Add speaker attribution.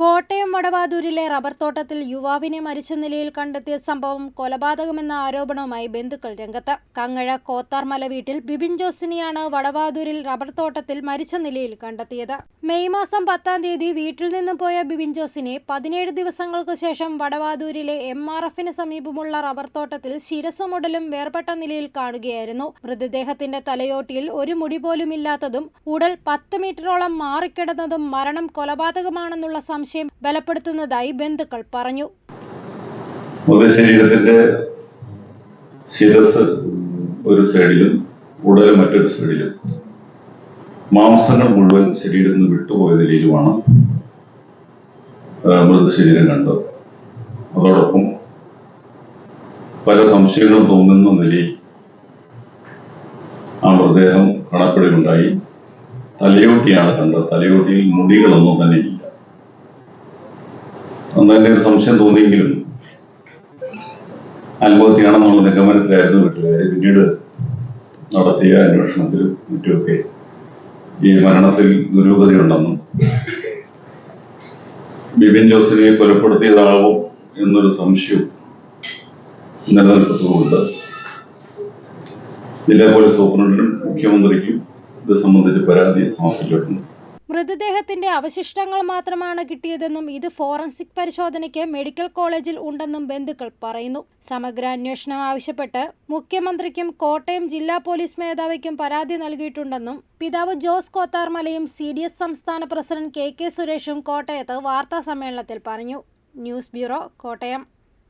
Speaker 1: Kottayam വടവാതൂരിലെ rubber തോട്ടത്തിൽ യുവാവിനെ മരിച്ച നിലയിൽ കണ്ടെത്തിയ സംഭവം കൊലപാതകമെന്ന ആരോപണവുമായി ബന്ധുക്കൾ രംഗത്ത്. കങ്ങഴ കോത്താർമല വീട്ടിൽ ബിബിൻ ജോസിനെയാണ് വടവാതൂരിൽ റബ്ബർ തോട്ടത്തിൽ മരിച്ച നിലയിൽ കണ്ടെത്തിയത്. മെയ് മാസം പത്താം തീയതി വീട്ടിൽ നിന്നും പോയ ബിബിൻ ജോസിനെ പതിനേഴ് ദിവസങ്ങൾക്ക് ശേഷം വടവാതൂരിലെ എം ആർ എഫിന് സമീപമുള്ള റബ്ബർ തോട്ടത്തിൽ ശിരസമുടലും വേർപെട്ട നിലയിൽ കാണുകയായിരുന്നു. മൃതദേഹത്തിന്റെ തലയോട്ടിയിൽ ഒരു മുടി പോലും ഇല്ലാത്തതും ഉടൽ പത്ത് മീറ്ററോളം മാറിക്കിടന്നതും മരണം കൊലപാതകമാണെന്നുള്ള സംശയം ബലപ്പെടുത്തുന്നതായി ബന്ധുക്കൾ പറഞ്ഞു.
Speaker 2: മൃതശരീരത്തിന്റെ ശിരസ് ഒരു സൈഡിലും ഉടൽ മറ്റൊരു സൈഡിലും. മാംസങ്ങൾ മുഴുവൻ ശരീരത്തിൽ നിന്ന് വിട്ടുപോയ നിലയിലുമാണ് മൃതശരീരം കണ്ടത്. അതോടൊപ്പം പല സംശയങ്ങളും തോന്നുന്ന നിലയിൽ ആ മൃതദേഹം കാണപ്പെടുകയുണ്ടായി. തലയോട്ടിയാണ് കണ്ടത്. തലയോട്ടിയിൽ മുടികളൊന്നും തന്നെ ഇല്ല. അന്ന് ഒരു സംശയം തോന്നിയെങ്കിലും ആത്മഹത്യയാണെന്നുള്ള നിഗമനത്തിലായിരുന്നു വീട്ടുകാർ പിന്നീട് നടത്തിയ അന്വേഷണത്തിലും മറ്റുമൊക്കെ ഈ മരണത്തിൽ ദുരൂഹതയുണ്ടെന്നും ബിപിൻ ജോസിനെ കൊലപ്പെടുത്തിയതാവും എന്നൊരു സംശയം നിലനിൽക്കുന്നുണ്ട് ജില്ലാ പോലീസ് സൂപ്രണ്ടിനും മുഖ്യമന്ത്രിക്കും ഇത് സംബന്ധിച്ച് പരാതി സമർപ്പിച്ചിട്ടുണ്ട്.
Speaker 1: മൃതദേഹത്തിന്റെ അവശിഷ്ടങ്ങൾ മാത്രമാണ് കിട്ടിയതെന്നും ഇത് ഫോറൻസിക് പരിശോധനയ്ക്ക് മെഡിക്കൽ കോളേജിൽ ഉണ്ടെന്നും ബന്ധുക്കൾ പറയുന്നു. സമഗ്ര അന്വേഷണം ആവശ്യപ്പെട്ട് മുഖ്യമന്ത്രിക്കും കോട്ടയം ജില്ലാ പോലീസ് മേധാവിക്കും പരാതി നൽകിയിട്ടുണ്ടെന്നും പിതാവ് ജോസ് കോത്താർമലയും സി ഡി എസ് സംസ്ഥാന പ്രസിഡന്റ് കെ കെ സുരേഷും കോട്ടയത്ത് വാർത്താ സമ്മേളനത്തിൽ പറഞ്ഞു. News bureau Kottayam.